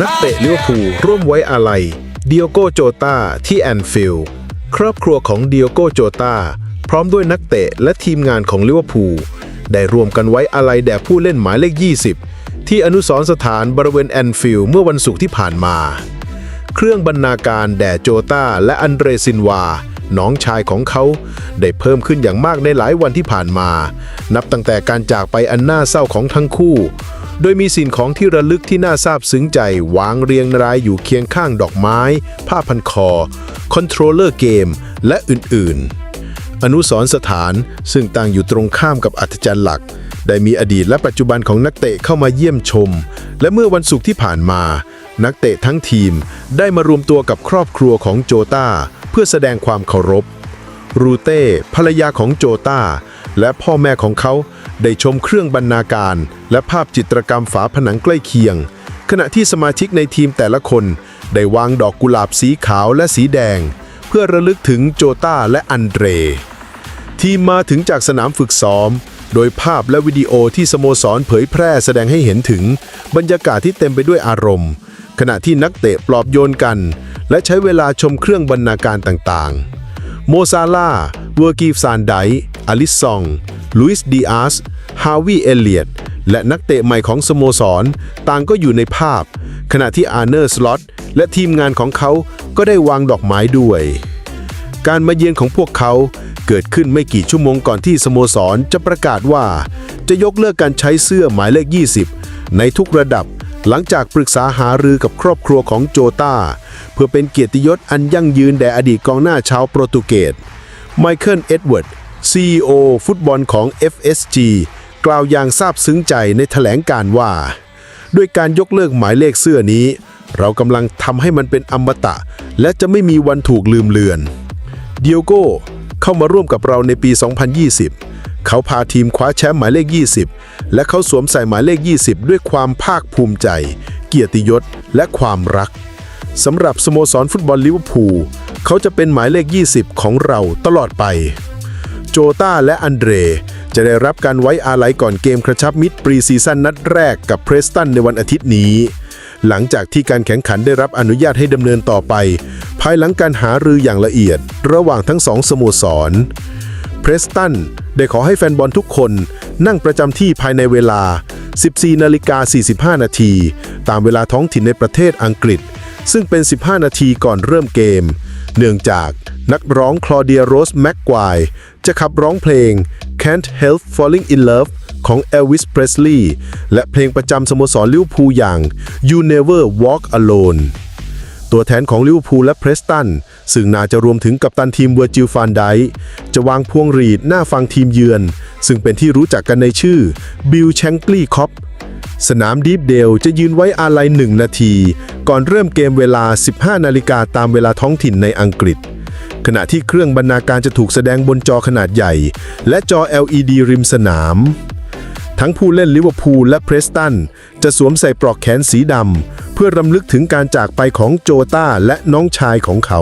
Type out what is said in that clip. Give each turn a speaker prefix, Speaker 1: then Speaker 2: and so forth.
Speaker 1: นักเตะลิเวอร์พูลร่วมไว้อาลัยเดียโกโจตาที่แอนฟิลด์ครอบครัวของเดียโกโจตาพร้อมด้วยนักเตะและทีมงานของลิเวอร์พูลได้รวมกันไว้อาลัยแด่ผู้เล่นหมายเลข 20 ที่อนุสรณ์สถานบริเวณแอนฟิลด์เมื่อวันศุกร์ที่ผ่านมา เครื่องบรรณาการแด่โจตาและอันเดรซินวาน้องชายของเขาได้เพิ่มขึ้นอย่างมากในหลายวันที่ผ่านมา นับตั้งแต่การจากไปอันน่าเศร้าของทั้งคู่ โดยมีสิ่งของที่ระลึกที่น่าซาบซึ้งใจ วางเรียงรายอยู่เคียงข้างดอกไม้ ผ้าพันคอ คอนโทรลเลอร์เกม และอื่น ๆ อนุสรสถานซึ่งตั้งอยู่ตรงข้ามกับอัธจันทร์หลัก ได้มีอดีตและปัจจุบันของนักเตะเข้ามาเยี่ยมชม และเมื่อวันศุกร์ที่ผ่านมา นักเตะทั้งทีมได้มารวมตัวกับครอบครัวของโจตาเพื่อแสดงความเคารพ รูเต้ภรรยาของโจตา และพ่อแม่ของเขาได้ชมเครื่องบรรณาการ และภาพจิตรกรรมฝาผนังใกล้เคียง ขณะที่สมาชิกในทีมแต่ละคน ได้วางดอกกุหลาบสีขาวและสีแดง เพื่อระลึกถึงโจตาและอันเดร ทีมมาถึงจากสนามฝึกซ้อม โดยภาพและวิดีโอที่สโมสรเผยแพร่แสดงให้เห็นถึง บรรยากาศที่เต็มไปด้วยอารมณ์ ขณะที่นักเตะปลอบโยนกัน และใช้เวลาชมเครื่องบรรณาการต่างๆ โมซาลาเวอร์กีฟซานได อลิซอง ลุยส์ดีอาส ฮาวิเอเลียต และนักเตะใหม่ของสโมสร ต่างก็อยู่ในภาพ ขณะที่อาร์เนอร์สล็อตและทีมงานของเขาก็ได้วางดอกไม้ด้วย การมาเยือนของพวกเขาเกิดขึ้นไม่กี่ชั่วโมงก่อนที่สโมสรจะประกาศว่า จะยกเลิกการใช้เสื้อหมายเลข 20 ในทุกระดับหลังจากปรึกษาหารือกับครอบครัวของโจตาเพื่อเป็นเกียรติยศอันยั่งยืนแด่อดีตกองหน้าชาวโปรตุเกสไมเคิลเอ็ดเวิร์ด CEO ฟุตบอลของ FSG กล่าวอย่างซาบซึ้งใจในแถลงการว่า ด้วยการยกเลิกหมายเลขเสื้อนี้ เรากำลังทำให้มันเป็นอมตะ และจะไม่มีวันถูกลืมเลือน เดียโก้เข้ามาร่วมกับเราในปี 2020 เขาพาทีมคว้าแชมป์หมายเลข 20 และเขาสวมใส่หมายเลข 20 ด้วยความภาคภูมิใจ เกียรติยศ และความรักสำหรับสโมสรฟุตบอลลิเวอร์พูลเขาจะเป็นหมายเลข 20 ของเราตลอดไป โจตาและอันเดร จะได้รับการไว้อาลัยก่อนเกมกระชับมิตรปรีซีซั่นนัดแรกกับเพรสตันในวันอาทิตย์นี้ หลังจากที่การแข่งขันได้รับอนุญาตให้ดำเนินต่อไป ภายหลังการหารืออย่างละเอียด ระหว่างทั้งสองสโมสรเพรสตันได้ขอให้แฟนบอลทุกคนนั่งประจำที่ภายในเวลา 14นาฬิกา45 นาที ตามเวลาท้องถิ่นในประเทศอังกฤษ ซึ่งเป็น 15 นาทีก่อนเริ่มเกม เนื่องจากนักร้องคลอเดียโรสแม็กควายจะขับร้องเพลง Can't Help Falling in Love ของ Elvis Presley และเพลงประจำสโมสรลิเวอร์พูลอย่าง You Never Walk Alone ตัวแทนของลิเวอร์พูลและเพรสตันซึ่งน่าจะรวมถึงกัปตันทีมเวอร์จิลฟานไดจะวางพวงหรีดหน้าฟังทีมเยือน ซึ่งเป็นที่รู้จักกันในชื่อบิลแชงกลีคอป สนามดีฟเดลจะยืนไว้อาลัยหนึ่งนาที ก่อนเริ่มเกมเวลา 15 นาฬิกาตามเวลาท้องถิ่นในอังกฤษ ขณะที่เครื่องบรรณาการจะถูกแสดงบนจอขนาดใหญ่ และจอ LED ริมสนาม ทั้งผู้เล่นลิเวอร์พูลและเพรสตัน จะสวมใส่ปลอกแขนสีดำเพื่อรำลึกถึงการจากไปของโจตาและน้องชายของเขา